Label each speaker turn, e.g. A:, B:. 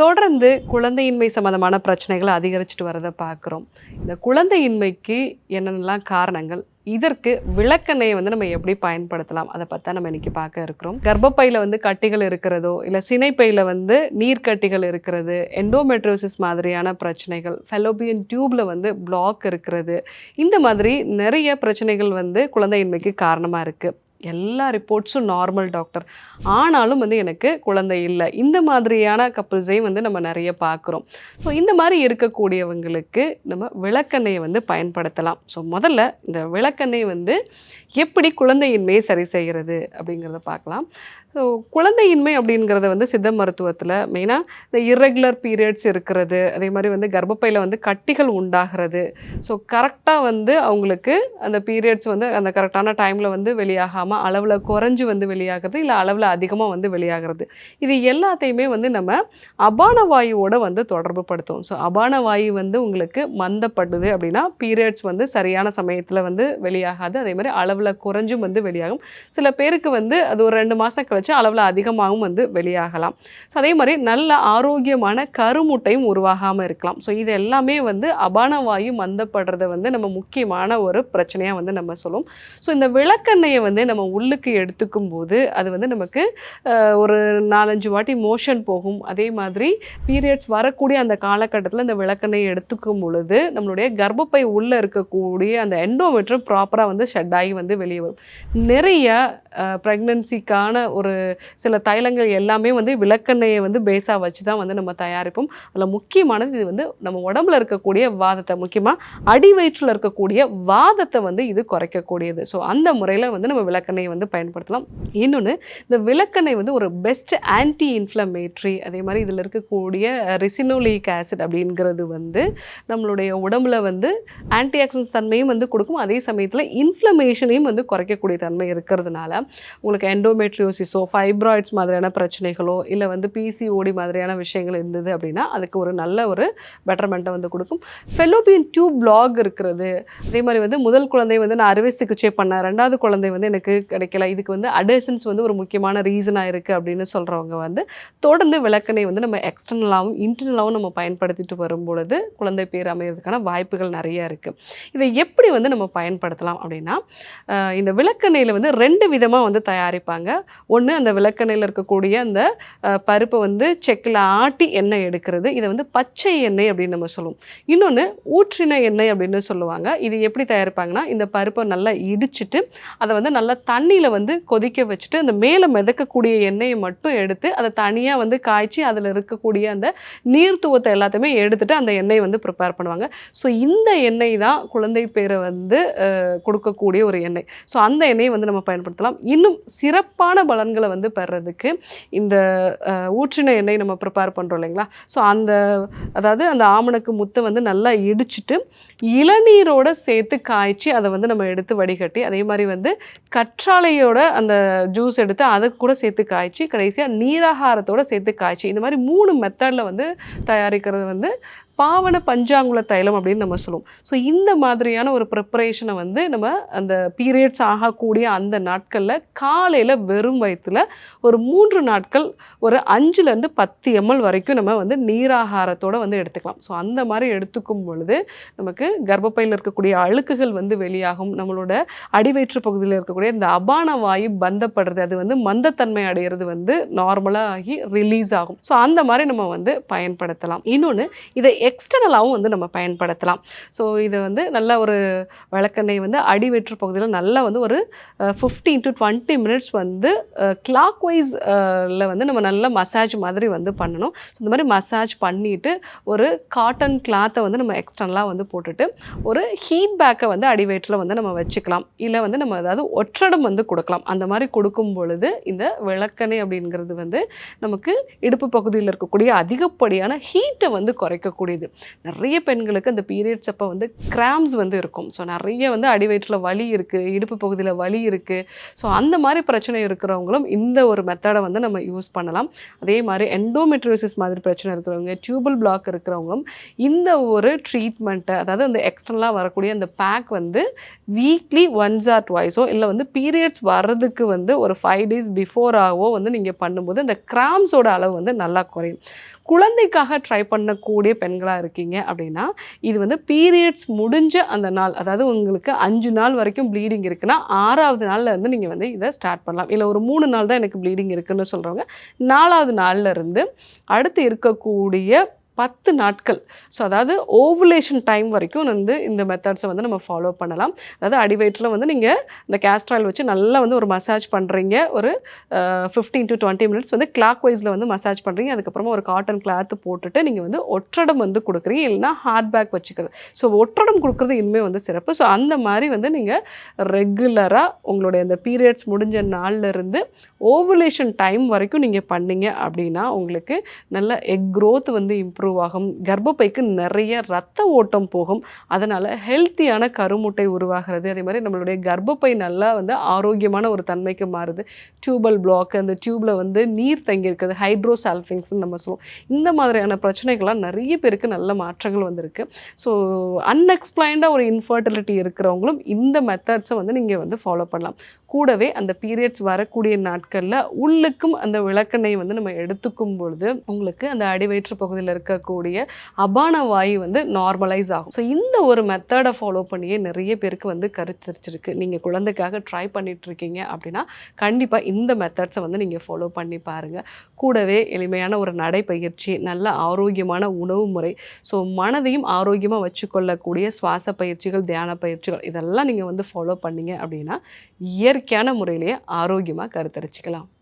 A: தொடர்ந்து குழந்தையின்மை சம்மந்தமான பிரச்சனைகளை அதிகரிச்சுட்டு வரதை பார்க்குறோம் இந்த குழந்தையின்மைக்கு என்னென்னலாம் காரணங்கள்? இதற்கு விளக்கெண்ணெயை வந்து நம்ம எப்படி பயன்படுத்தலாம்? அதை பற்றி நம்ம இன்னைக்கு பார்க்க இருக்கிறோம். கர்ப்பப்பையில் வந்து கட்டிகள் இருக்கிறதோ இல்லை சினைப்பையில் வந்து நீர்க்கட்டிகள் இருக்கிறது எண்டோமெட்ரோசிஸ் மாதிரியான பிரச்சனைகள் ஃபெலோபியன் டியூப்பில் வந்து பிளாக் இருக்கிறது இந்த மாதிரி நிறைய பிரச்சனைகள் வந்து குழந்தையின்மைக்கு காரணமாக இருக்குது எல்லா ரிப்போர்ட்ஸும் நார்மல் டாக்டர் ஆனாலும் வந்து எனக்கு குழந்தை இல்லை. இந்த மாதிரியான கப்புள்ஸையும் வந்து நம்ம நிறைய பார்க்குறோம். ஸோ இந்த மாதிரி இருக்கக்கூடியவங்களுக்கு நம்ம விளக்கெண்ணெயை வந்து பயன்படுத்தலாம். ஸோ முதல்ல இந்த விளக்கெண்ணெய் வந்து எப்படி குழந்தையின்மையை சரி செய்கிறது அப்படிங்கிறத பார்க்கலாம். ஸோ குழந்தையின்மை அப்படிங்கிறத வந்து சித்த மருத்துவத்தில் மெயினாக இந்த இர்ரெகுலர் பீரியட்ஸ் இருக்கிறது அதே மாதிரி வந்து கர்ப்பப்பையில் வந்து கட்டிகள் உண்டாகிறது. ஸோ கரெக்டாக வந்து அவங்களுக்கு அந்த பீரியட்ஸ் வந்து அந்த கரெக்டான டைமில் வந்து வெளியாகாமல் அளவில் குறைஞ்சு வந்து வெளியாகிறது இல்லை அளவில் அதிகமாக வந்து வெளியாகிறது. இது எல்லாத்தையுமே வந்து நம்ம அபான வாயுவோட வந்து தொடர்பு படுத்துவோம். ஸோ அபான வாயு வந்து உங்களுக்கு மந்தப்படுது அப்படின்னா பீரியட்ஸ் வந்து சரியான சமயத்தில் வந்து வெளியாகாது. அதே மாதிரி அளவில் குறைஞ்சும் வந்து வெளியாகும். சில பேருக்கு வந்து அது ஒரு ரெண்டு மாதம் கழிச்சு அளவில் அதிகமாகவும் வந்து வெளியாகலாம். ஸோ அதே மாதிரி நல்ல ஆரோக்கியமான கருமுட்டையும் உருவாகாமல் இருக்கலாம். ஸோ இது எல்லாமே வந்து அபான வாயு மந்தப்படுறத வந்து நம்ம முக்கியமான ஒரு பிரச்சனையாக வந்து நம்ம சொல்லுவோம். ஸோ இந்த விளக்கெண்ணெயை வந்து நம்ம உள்ளுக்கு எடுத்துக்கும் போது அது வந்து நமக்கு ஒரு நாலஞ்சு வாட்டி மோஷன் போகும். அதே மாதிரி பீரியட்ஸ் வரக்கூடிய அந்த காலகட்டத்தில் இந்த விளக்கெண்ணெய் எடுத்துக்கும் பொழுது நம்மளுடைய கர்ப்பப்பை உள்ளே இருக்கக்கூடிய அந்த எண்டோமெட்ரம் ப்ராப்பராக வந்து ஷெட் ஆகி வந்து வெளியே வரும். நிறைய ப்ரெக்னன்சிக்கான ஒரு சில தைலங்கள் எல்லாமே வந்து விளக்கெண்ணெயை வந்து பேஸாக வச்சு தான் வந்து நம்ம தயாரிப்போம். அதில் முக்கியமானது இது வந்து நம்ம உடம்புல இருக்கக்கூடிய வாதத்தை முக்கியமாக அடி வயிற்றில் இருக்கக்கூடிய வாதத்தை வந்து இது குறைக்கக்கூடியது. ஸோ அந்த முறையில் வந்து நம்ம விளக்கெண்ணெயை வந்து பயன்படுத்தலாம். இன்னொன்று இந்த விளக்கெண்ணெய் வந்து ஒரு பெஸ்ட் ஆன்டி இன்ஃப்ளமேட்ரி அதே மாதிரி இதில் இருக்கக்கூடிய ரிசினோலிக் ஆசிட் அப்படிங்கிறது வந்து நம்மளுடைய உடம்புல வந்து ஆன்டி ஆக்சிடன்ஸ் தன்மையும் வந்து கொடுக்கும். அதே சமயத்தில் இன்ஃப்ளமேஷனையும் வந்து குறைக்கக்கூடிய தன்மை இருக்கிறதுனால உங்களுக்கு எண்டோமெட்ரியோசிஸோ ஃபைப்ராய்ட்ஸ் மாதிரியான பிரச்சனைகளோ இல்லை வந்து பிசிஓடி மாதிரியான விஷயங்கள் இருந்தது அப்படின்னா அதுக்கு ஒரு நல்ல ஒரு பெட்டர்மெண்ட்டை வந்து கொடுக்கும். ஃபெலோபியன் டியூப் பிளாக் இருக்கிறது. அதே மாதிரி வந்து முதல் குழந்தை வந்து நான் அறுவை சிகிச்சை பண்ணேன். ரெண்டாவது குழந்தை வந்து எனக்கு கிடைக்கல. இதுக்கு வந்து அடேசன்ஸ் வந்து ஒரு முக்கியமான ரீசனாக இருக்குது அப்படின்னு சொல்கிறவங்க வந்து தொடர்ந்து விளக்கணை வந்து நம்ம எக்ஸ்டர்னலாகவும் இன்டர்னலாகவும் நம்ம பயன்படுத்திட்டு வரும்பொழுது குழந்தை பேர் அமைகிறதுக்கான வாய்ப்புகள் நிறைய இருக்குது இதை எப்படி வந்து நம்ம பயன்படுத்தலாம் அப்படின்னா இந்த விளக்கணையில் வந்து ரெண்டு விதமாக வந்து தயாரிப்பாங்க. ஒன்று அந்த விளக்கணையில் இருக்கக்கூடிய அந்த பருப்பை வந்து செக்கில் ஆட்டி எண்ணெய் எடுக்கிறது. இதை வந்து பச்சை எண்ணெய் அப்படின்னு நம்ம சொல்லுவோம். இன்னொன்று ஊற்றின எண்ணெய் அப்படின்னு சொல்லுவாங்க. இது எப்படி தயாரிப்பாங்கன்னா இந்த பருப்பை நல்லா இடிச்சிட்டு அதை வந்து நல்லா தண்ணியில் வந்து கொதிக்க வச்சுட்டு அந்த மேலே மிதக்கக்கூடிய எண்ணெயை மட்டும் எடுத்து அதை தனியாக வந்து காய்ச்சி அதில் இருக்கக்கூடிய அந்த நீர்த்துவத்தை எல்லாத்தையுமே எடுத்துகிட்டு அந்த எண்ணெயை வந்து ப்ரிப்பேர் பண்ணுவாங்க. ஸோ இந்த எண்ணெய் தான் குழந்தை பேரை வந்து கொடுக்கக்கூடிய ஒரு எண்ணெய். ஸோ அந்த எண்ணெயை வந்து நம்ம பயன்படுத்தலாம். இன்னும் சிறப்பான பலன்களை வந்து பெறதுக்கு இந்த ஊற்றின எண்ணெய் நம்ம ப்ரிப்பேர் பண்ணுறோம் இல்லைங்களா? ஸோ அந்த அதாவது அந்த ஆமணக்கு முத்தை வந்து நல்லா இடிச்சிட்டு இளநீரோடு சேர்த்து காய்ச்சி அதை வந்து நம்ம எடுத்து வடிகட்டி அதே மாதிரி வந்து கட் கற்றாழையோட அந்த ஜூஸ் எடுத்து அதை கூட சேர்த்து காய்ச்சி கடைசியாக நீராகாரத்தோட சேர்த்து காய்ச்சி. இந்த மாதிரி மூணு மெத்தடில் வந்து தயாரிக்கிறது வந்து பாவன பஞ்சாங்குல தைலம் அப்படின்னு நம்ம சொல்லுவோம். ஸோ இந்த மாதிரியான ஒரு ப்ரிப்பரேஷனை வந்து நம்ம அந்த பீரியட்ஸ் ஆகக்கூடிய அந்த நாட்களில் காலையில் வெறும் வயிற்றில் ஒரு மூன்று நாட்கள் ஒரு அஞ்சுலேருந்து பத்து எம்எல் வரைக்கும் நம்ம வந்து நீராகாரத்தோடு வந்து எடுத்துக்கலாம். ஸோ அந்த மாதிரி எடுத்துக்கும் பொழுது நமக்கு கர்ப்பப்பையில் இருக்கக்கூடிய அழுக்குகள் வந்து வெளியாகும். நம்மளோட அடிவயிற்று பகுதியில் இருக்கக்கூடிய இந்த அபான வாயு பந்தப்படுறது அது வந்து மந்தத்தன்மை அடைகிறது வந்து நார்மலாக ஆகி ரிலீஸ் ஆகும். ஸோ அந்த மாதிரி நம்ம வந்து பயன்படுத்தலாம். இன்னொன்று இதை எக்ஸ்டர்னலாகவும் வந்து நம்ம பயன்படுத்தலாம். ஸோ இதை வந்து நல்ல ஒரு விளக்கெண்ணெய் வந்து அடிவயிற்று பகுதியில் நல்லா வந்து ஒரு ஃபிஃப்டீன் டு டுவெண்ட்டி மினிட்ஸ் வந்து கிளாக் வைஸில் வந்து நம்ம நல்ல மசாஜ் மாதிரி வந்து பண்ணணும். ஸோ இந்த மாதிரி மசாஜ் பண்ணிவிட்டு ஒரு காட்டன் கிளாத்தை வந்து நம்ம எக்ஸ்டர்னலாக வந்து போட்டுட்டு ஒரு ஹீட் பேக்கை வந்து அடிவயிற்றில் வந்து நம்ம வச்சுக்கலாம். இல்லை வந்து நம்ம ஏதாவது ஒற்றடம் வந்து கொடுக்கலாம். அந்த மாதிரி கொடுக்கும் பொழுது இந்த விளக்கெண்ணெய் அப்படிங்கிறது வந்து நமக்கு இடுப்பு பகுதியில் இருக்கக்கூடிய அதிகப்படியான ஹீட்டை வந்து குறைக்கக்கூடியது. நிறைய பெண்களுக்கு அந்த பீரியட்ஸ் அப்போ வந்து கிராம்ஸ் வந்து இருக்கும். ஸோ நிறைய வந்து அடிவயிற்றில் வலி இருக்குது இடுப்பு பகுதியில் வலி இருக்குது ஸோ அந்த மாதிரி பிரச்சனை இருக்கிறவங்களும் இந்த ஒரு மெத்தடை வந்து நம்ம யூஸ் பண்ணலாம். அதே மாதிரி எண்டோமெட்ரியோசிஸ் மாதிரி பிரச்சனை இருக்கிறவங்க டியூபல் பிளாக் இருக்கிறவங்களும் இந்த ஒரு ட்ரீட்மெண்ட்டை அதாவது அந்த எக்ஸ்டர்னலாக வரக்கூடிய அந்த பேக் வந்து வீக்லி ஒன்ஸ் ஆர் ட்வைஸோ இல்லை வந்து பீரியட்ஸ் வர்றதுக்கு வந்து ஒரு ஃபைவ் டேஸ் பிஃபோராகவோ வந்து நீங்கள் பண்ணும்போது அந்த கிராம்ஸோட அளவு வந்து நல்லா குறையும். குழந்தைக்காக ட்ரை பண்ணக்கூடிய பெண்களாக இருக்கீங்க அப்படின்னா இது வந்து பீரியட்ஸ் முடிஞ்ச அந்த நாள் அதாவது உங்களுக்கு அஞ்சு நாள் வரைக்கும் ப்ளீடிங் இருக்குன்னா ஆறாவது நாளில் இருந்து நீங்கள் வந்து இதை ஸ்டார்ட் பண்ணலாம். இல்லை ஒரு மூணு நாள் தான் எனக்கு ப்ளீடிங் இருக்குன்னு சொல்கிறவங்க நாலாவது நாள்ல இருந்து அடுத்து இருக்கக்கூடிய பத்து நாட்கள். ஸோ அதாவது ஓவுலேஷன் டைம் வரைக்கும் வந்து இந்த மெத்தட்ஸை வந்து நம்ம ஃபாலோ பண்ணலாம். அதாவது அடிவயிற்றில் வந்து நீங்கள் இந்த கேஸ்ட்ராயில் வச்சு நல்லா வந்து ஒரு மசாஜ் பண்ணுறீங்க ஒரு ஃபிஃப்டீன் டு டுவெண்ட்டி மினிட்ஸ் வந்து கிளாக் வைஸில் வந்து மசாஜ் பண்ணுறீங்க அதுக்கப்புறமா ஒரு காட்டன் கிளாத் போட்டுட்டு நீங்கள் வந்து ஒற்றடம் வந்து கொடுக்குறீங்க. இல்லைன்னா ஹார்ட் பேக் வச்சுக்கிறது. ஸோ ஒற்றடம் கொடுக்குறது இனிமேல் வந்து சிறப்பு. ஸோ அந்த மாதிரி வந்து நீங்கள் ரெகுலராக உங்களுடைய அந்த பீரியட்ஸ் முடிஞ்ச நாள்லேருந்து ஓவுலேஷன் டைம் வரைக்கும் நீங்கள் பண்ணீங்க அப்படின்னா உங்களுக்கு நல்ல எக் க்ரோத் வந்து இம்ப்ரூவ் ஆகும் கர்ப்பப்பைக்கு நிறைய ரத்த ஓட்டம் போகும். அதனால் ஹெல்த்தியான கருமுட்டை உருவாகிறது. அதே மாதிரி நம்மளுடைய கர்ப்பப்பை நல்லா வந்து ஆரோக்கியமான ஒரு தன்மைக்கு மாறுது. டியூபல் பிளாக் அந்த டியூப்பில் வந்து நீர் தங்கியிருக்குது. ஹைட்ரோசால்ஃபிங்ஸ்னு நம்ம சொல்லுவோம். இந்த மாதிரியான பிரச்சனைகள்லாம் நிறைய பேருக்கு நல்ல மாற்றங்கள் வந்திருக்கு. ஸோ அன்எக்ஸ்பிளைன்டாக ஒரு இன்ஃபர்டிலிட்டி இருக்கிறவங்களும் இந்த மெத்தட்ஸை வந்து நீங்கள் வந்து ஃபாலோ பண்ணலாம். கூடவே அந்த பீரியட்ஸ் வரக்கூடிய நாட்களில் உள்ளுக்கும் அந்த விளக்கெண்ணெய் வந்து நம்ம எடுத்துக்கும் பொழுது உங்களுக்கு அந்த அடிவயிற்று பகுதியில் இருக்க இருக்கக்கூடிய அபான வாயு வந்து நார்மலைஸ் ஆகும். ஸோ இந்த ஒரு மெத்தடை ஃபாலோ பண்ணியே நிறைய பேருக்கு வந்து கருத்தரிச்சிருக்கு. நீங்கள் குழந்தைக்காக ட்ரை பண்ணிட்டு இருக்கீங்க அப்படின்னா கண்டிப்பாக இந்த மெத்தட்ஸை வந்து நீங்கள் ஃபாலோ பண்ணி பாருங்கள் கூடவே எளிமையான ஒரு நடைப்பயிற்சி நல்ல ஆரோக்கியமான உணவு முறை. ஸோ மனதையும் ஆரோக்கியமாக வச்சுக்கொள்ளக்கூடிய சுவாச பயிற்சிகள் தியான பயிற்சிகள் இதெல்லாம் நீங்கள் வந்து ஃபாலோ பண்ணீங்க அப்படின்னா இயற்கையான முறையிலேயே ஆரோக்கியமாக கருத்தரிச்சிக்கலாம்.